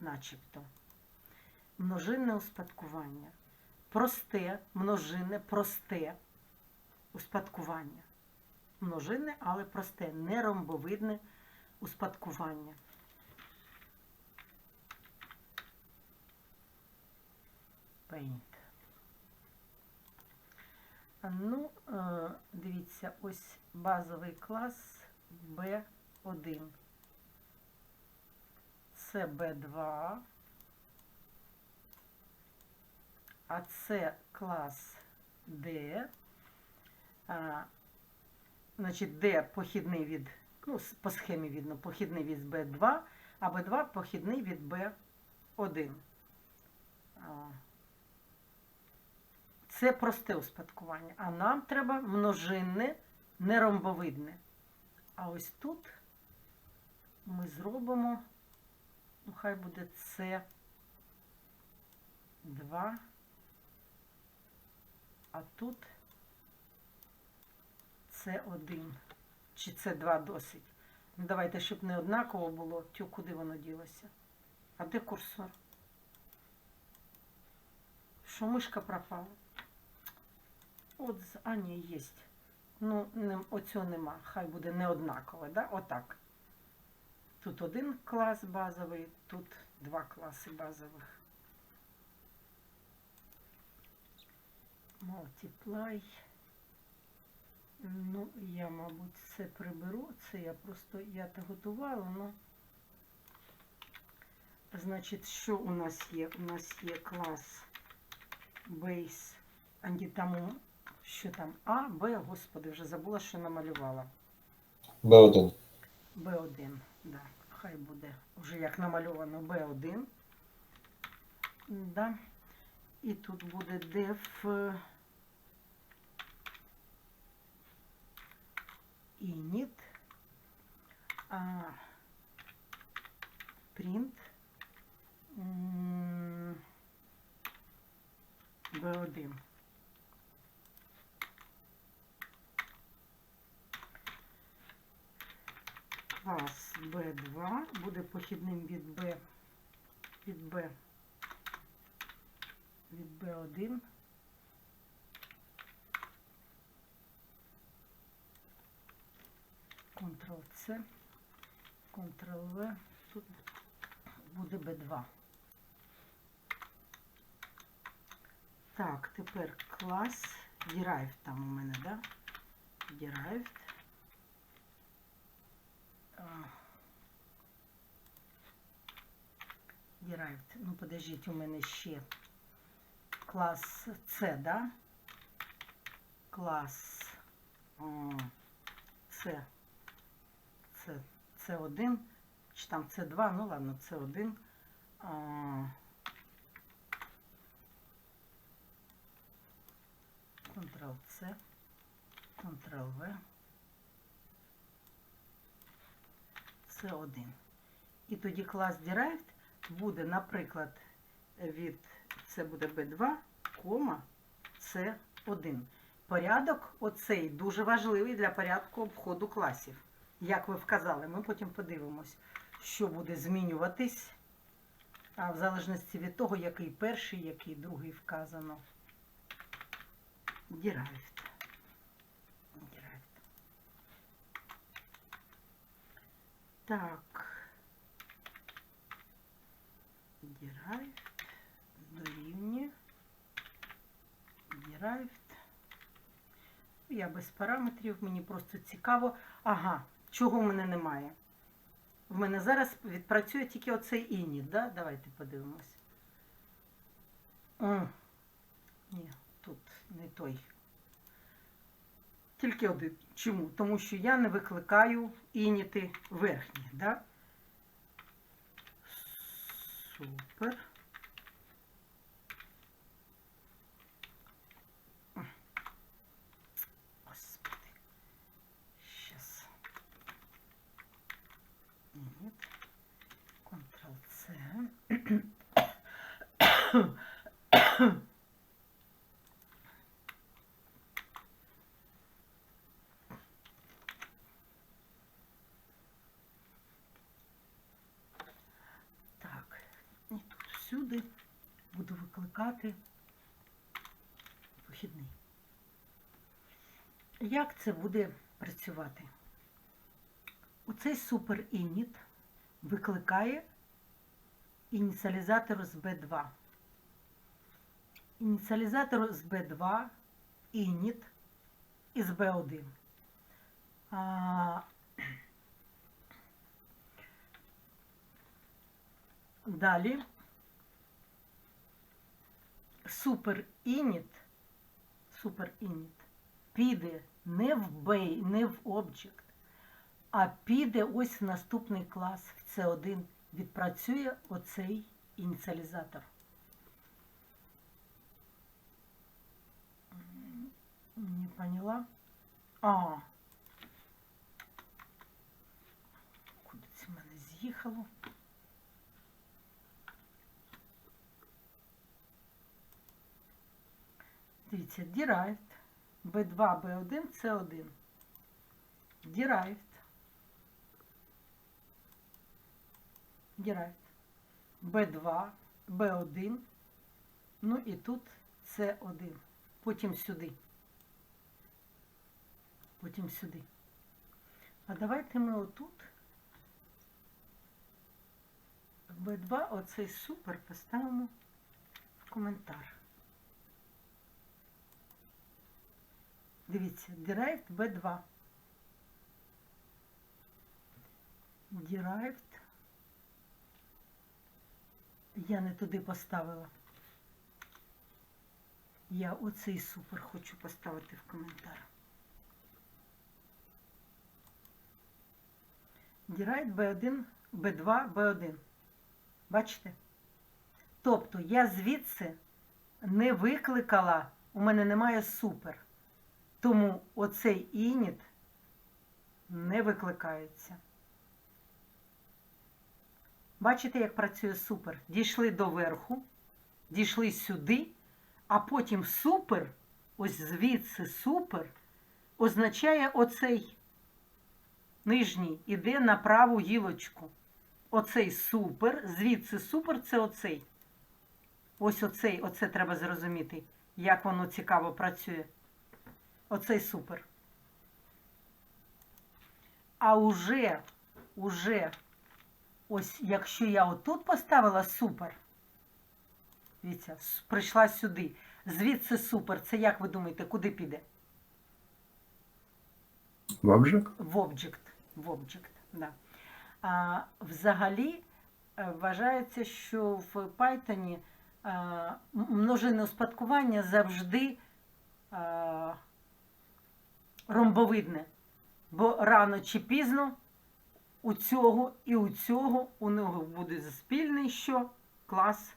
начебто. Множинне успадкування. Просте, множинне, просте успадкування. Множинне, але просте, не ромбовидне успадкування. Paint. Ну, е, дивіться, ось базовий клас B1. Це B2. А це клас D. А, значить, D похідний від, ну, по схемі видно, похідний від B2, а B2 похідний від B1. Це просте успадкування. А нам треба множинне, не ромбовидне. А ось тут ми зробимо, ну хай буде це 2, а тут це 1. Чи це 2 досить. Ну, давайте, щоб не однаково було. Тю, куди воно ділося? А де курсор? Що мишка пропала? От, а ні, є. Ну, не, оцього нема. Хай буде неоднакове, да? Отак. Тут один клас базовий, тут два класи базових. Multiply. Ну, я, мабуть, це приберу. Це я просто я то готувала, ну. Значить, що у нас є? У нас є клас base, а ні, там, у- що там? А, Б, господи, вже забула, що намалювала. Б1. Б1, да, хай буде вже як намальовано Б1. Да. І тут буде def е, init а, print м, B1. Клас B2 буде похідним від B від B від B1. Ctrl-C, Ctrl-V, тут буде B2. Так, тепер клас Derived там у мене, да? Derived. А, Derived. Ну, подождіть, у мене ще клас С, да? Клас С. С, С1. Чи там С2, ну ладно, С1. А, Ctrl-C, Ctrl-V. С1. І тоді клас Derived буде, наприклад, від це буде B2, кома, С1. Порядок оцей дуже важливий для порядку обходу класів. Як ви вказали, ми потім подивимось, що буде змінюватись, в залежності від того, який перший, який другий вказано. Derived. Derived. Так. Derived дорівнює. Derived. Я без параметрів, мені просто цікаво. Ага, чого в мене немає? В мене зараз відпрацює тільки оцей ініт, да? Давайте подивимось. М, Ні, тут не той. Тільки один. Чому? Тому що я не викликаю ініти верхні, да? Супер. Господи. Сейчас. Нет. Ctrl-C. Так, всюди буду викликати вихідний. Як це буде працювати? Оцей суперініт викликає ініціалізатор з B2. Ініціалізатор з B2 ініт із B1. А, далі суперініт суперініт піде не в бей, не в object, а піде ось в наступний клас в C1 відпрацює оцей ініціалізатор. Не поняла. А. Куди це в мене з'їхало? Дивіться, derived B2, B1, C1. Derived. Derived. B2, B1. Ну і тут C1. Потім сюди. Потім сюди. А давайте ми отут B2, оцей супер поставимо в коментар. Дивіться, derived B2. Derived. Я не туди поставила. Я оцей супер хочу поставити в коментар. Derived B1, B2, B1. Бачите? Тобто я звідси не викликала, у мене немає супер. Тому оцей ініт не викликається. Бачите, як працює супер? Дійшли до верху, дійшли сюди, а потім супер, ось звідси супер, означає оцей нижній, іде на праву гілочку. Оцей супер, звідси супер це оцей. Ось оцей, оце треба зрозуміти, як воно цікаво працює. Оцей супер. А уже, уже, ось якщо я отут поставила супер, дивіться, прийшла сюди, звідси супер, це як ви думаєте, куди піде? В обжиг? В object. В object, да. А, взагалі е, вважається, що в Python а, множинне успадкування завжди а, ромбовидне, бо рано чи пізно у цього і у цього у нього буде спільний що клас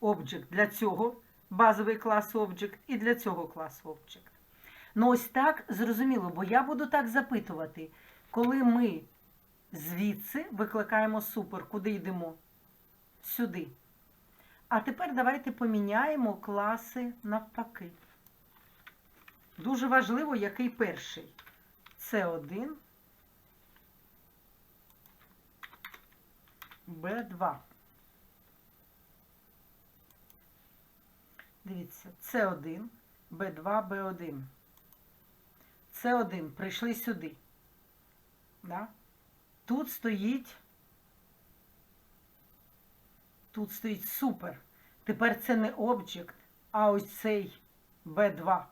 object. Для цього базовий клас object і для цього клас object. Ну ось так зрозуміло, бо я буду так запитувати, коли ми звідси викликаємо супер, куди йдемо? Сюди. А тепер давайте поміняємо класи навпаки. Дуже важливо, який перший. С1, Б2. Дивіться, С1, Б2, Б1. С1 прийшли сюди. Да? Тут стоїть. Тут стоїть супер. Тепер це не об'єкт, а ось цей B2.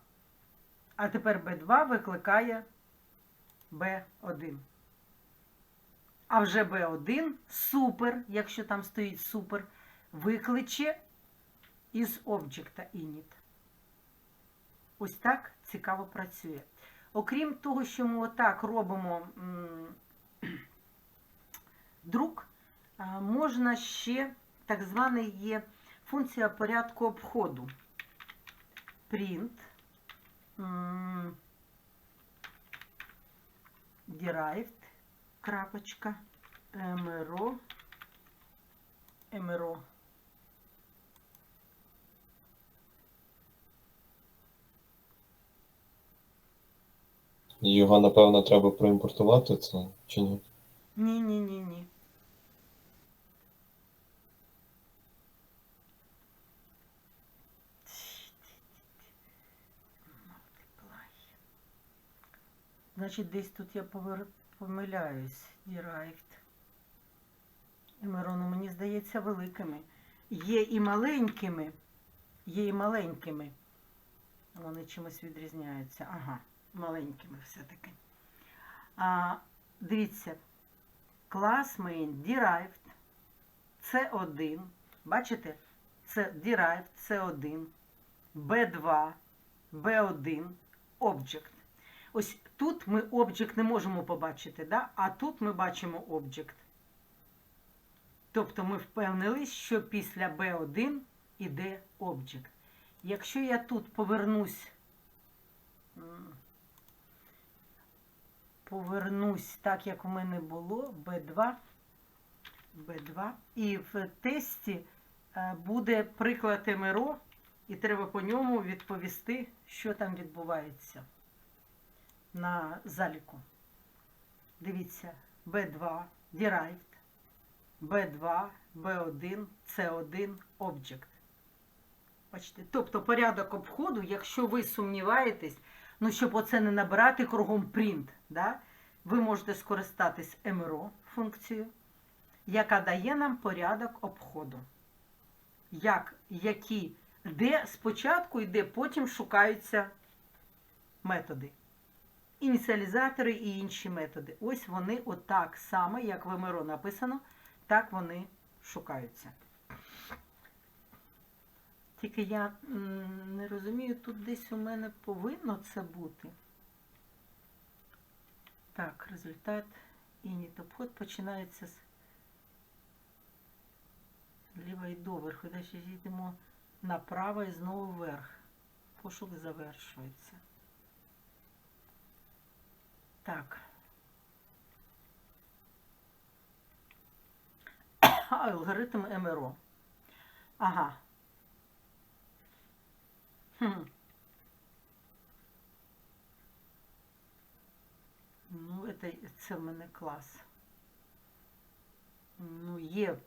А тепер B2 викликає B1. А вже B1 супер, якщо там стоїть супер, викличе із об'єкта init. Ось так цікаво працює. Окрім того, що ми отак робимо друк, можна ще так званий є функція порядку обходу. Print derived, крапочка, MRO, MRO. Його, напевно, треба проімпортувати це чи ні? Ні, ні, ні, ні. Значить, десь тут я помиляюсь. Derived. Емерону, мені здається, великими. Є і маленькими. Є і маленькими. Вони чимось відрізняються. Ага, маленькими все-таки. А, дивіться, клас main derived це 1. Бачите? Це derived, це 1. B2, B1, object. Ось тут ми object не можемо побачити, да? а тут ми бачимо object. Тобто ми впевнились, що після B1 іде object. Якщо я тут повернусь, повернусь так, як в мене було, B2, B2, і в тесті е, буде приклад МРО, і треба по ньому відповісти, що там відбувається на заліку. Дивіться, B2, derived, B2, B1, C1, object. Бачите? Тобто порядок обходу, якщо ви сумніваєтесь, ну щоб оце не набирати кругом print, да? ви можете скористатись MRO функцією, яка дає нам порядок обходу. Як, які, де спочатку і де потім шукаються методи. Ініціалізатори і інші методи. Ось вони отак само, як в МРО написано, так вони шукаються. Тільки я не розумію, тут десь у мене повинно це бути. Так, результат ініт обход починається з ліва і доверху. Далі йдемо направо і знову вверх. Пошук завершується. Так. Алгоритм МРО. Ага. Хм. Ну, это, це в мене клас. Ну, є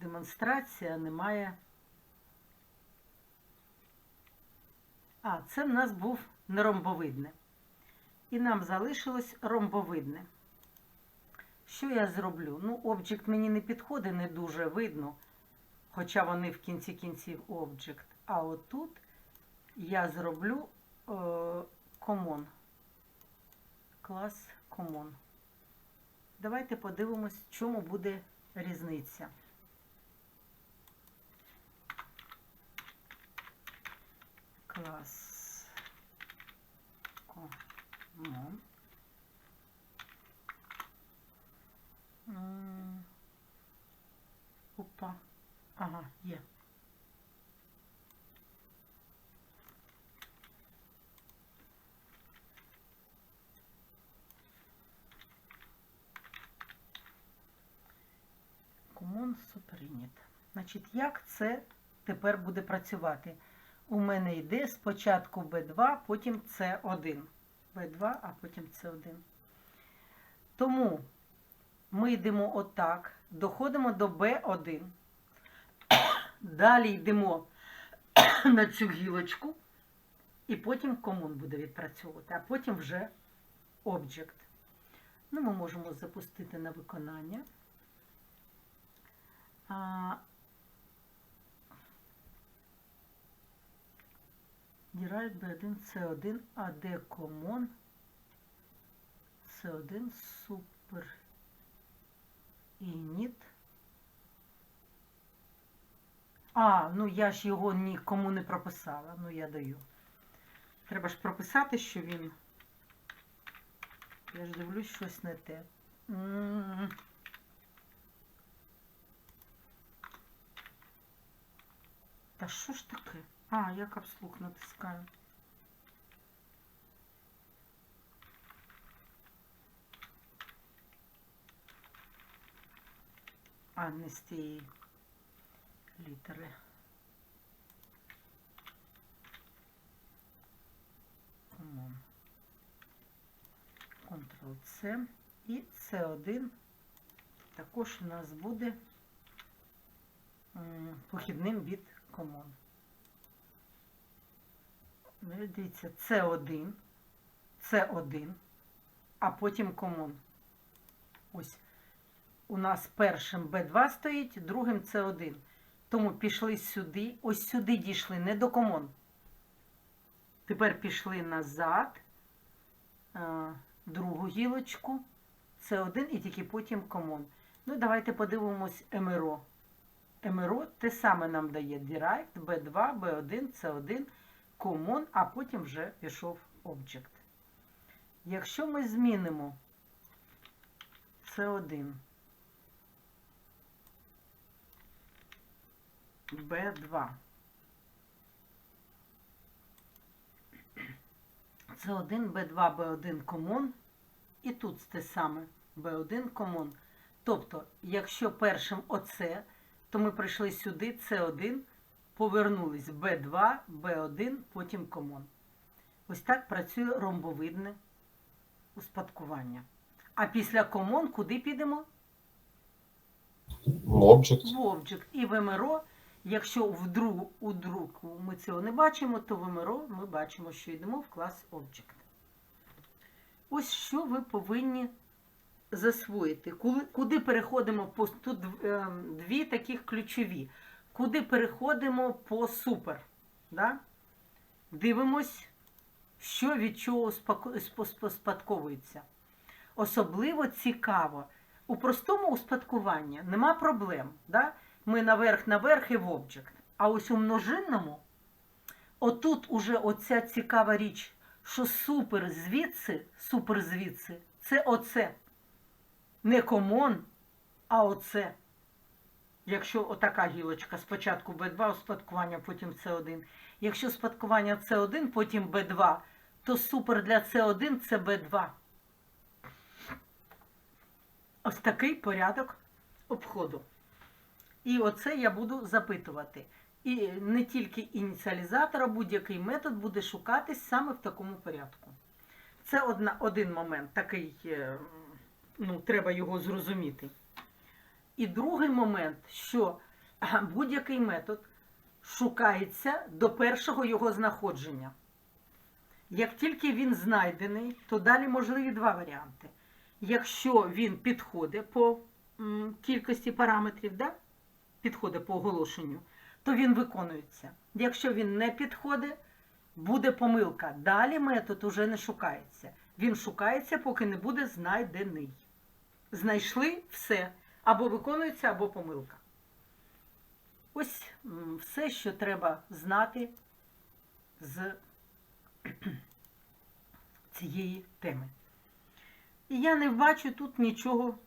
демонстрація, немає. А, це в нас був неромбовидне. І нам залишилось ромбовидне. Що я зроблю? Ну, об'єкт мені не підходить, не дуже видно, хоча вони в кінці кінців об'єкт. А отут я зроблю е, common. Клас common. Давайте подивимось, в чому буде різниця. Клас М, Опа. Ага, є. Common Superinit. Значить, як це тепер буде працювати? У мене йде спочатку B2, потім C1. B2, а потім C1. Тому ми йдемо отак, доходимо до B1. Далі йдемо на цю гілочку, і потім комун буде відпрацьовувати, а потім вже об'єкт. Ну, ми можемо запустити на виконання. А, Derived B1 C1 AD Common C1 Super Init. А, ну я ж його нікому не прописала. Ну я даю. Треба ж прописати, що він. Я ж дивлюсь щось не те. Та що ж таке? А, я капслук натискаю. А, не з тієї літери. Common. Ctrl-C і C1 також у нас буде похідним від Common. Дивіться, С1. це 1, а потім комон. Ось у нас першим B2 стоїть, другим це 1. Тому пішли сюди, ось сюди дійшли, не до комон. Тепер пішли назад, е, другу гілочку, це 1 і тільки потім комон. Ну, давайте подивимось МРО. МРО те саме нам дає Direct, B2, B1, C1, Common, а потім вже пішов Object. Якщо ми змінимо C1, B2, C1, B2, B1 Common, і тут те саме B1 Common. Тобто, якщо першим оце, то ми прийшли сюди, С1, повернулись Б2, Б1, потім комон. Ось так працює ромбовидне успадкування. А після комон куди підемо? В Object. В Object. І в МРО, якщо в друг, у друку ми цього не бачимо, то в МРО ми бачимо, що йдемо в клас Object. Ось що ви повинні засвоїти. Куди, переходимо по тут е, дві таких ключові. Куди переходимо по супер. Да? Дивимось, що від чого спадковується. Особливо цікаво. У простому успадкуванні нема проблем. Да? Ми наверх, наверх і в об'єкт. А ось у множинному, отут уже оця цікава річ, що супер звідси, супер звідси, це оце. Не комон, а оце. Якщо отака гілочка, спочатку B2 успадкування, потім С1. Якщо спадкування С1, потім B2, то супер для С1 це B2. Ось такий порядок обходу. І оце я буду запитувати. І не тільки ініціалізатора, будь-який метод буде шукатись саме в такому порядку. Це одна, один момент, такий, е, ну, треба його зрозуміти. І другий момент, що будь-який метод шукається до першого його знаходження. Як тільки він знайдений, то далі можливі два варіанти. Якщо він підходить по кількості параметрів, да? підходить по оголошенню, то він виконується. Якщо він не підходить, буде помилка. Далі метод уже не шукається. Він шукається, поки не буде знайдений. Знайшли все. Або виконується, або помилка. Ось все, що треба знати з цієї теми. І я не бачу тут нічого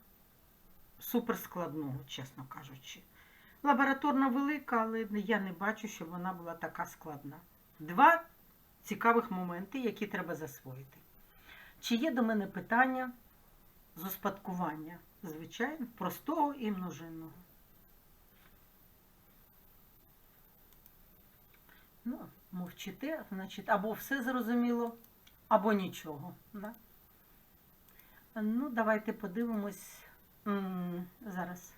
суперскладного, чесно кажучи. Лабораторна велика, але я не бачу, щоб вона була така складна. Два цікавих моменти, які треба засвоїти. Чи є до мене питання з успадкування? Звичайно, простого і множинного. Ну, мовчите, значить, або все зрозуміло, або нічого. Да? Ну, давайте подивимось зараз.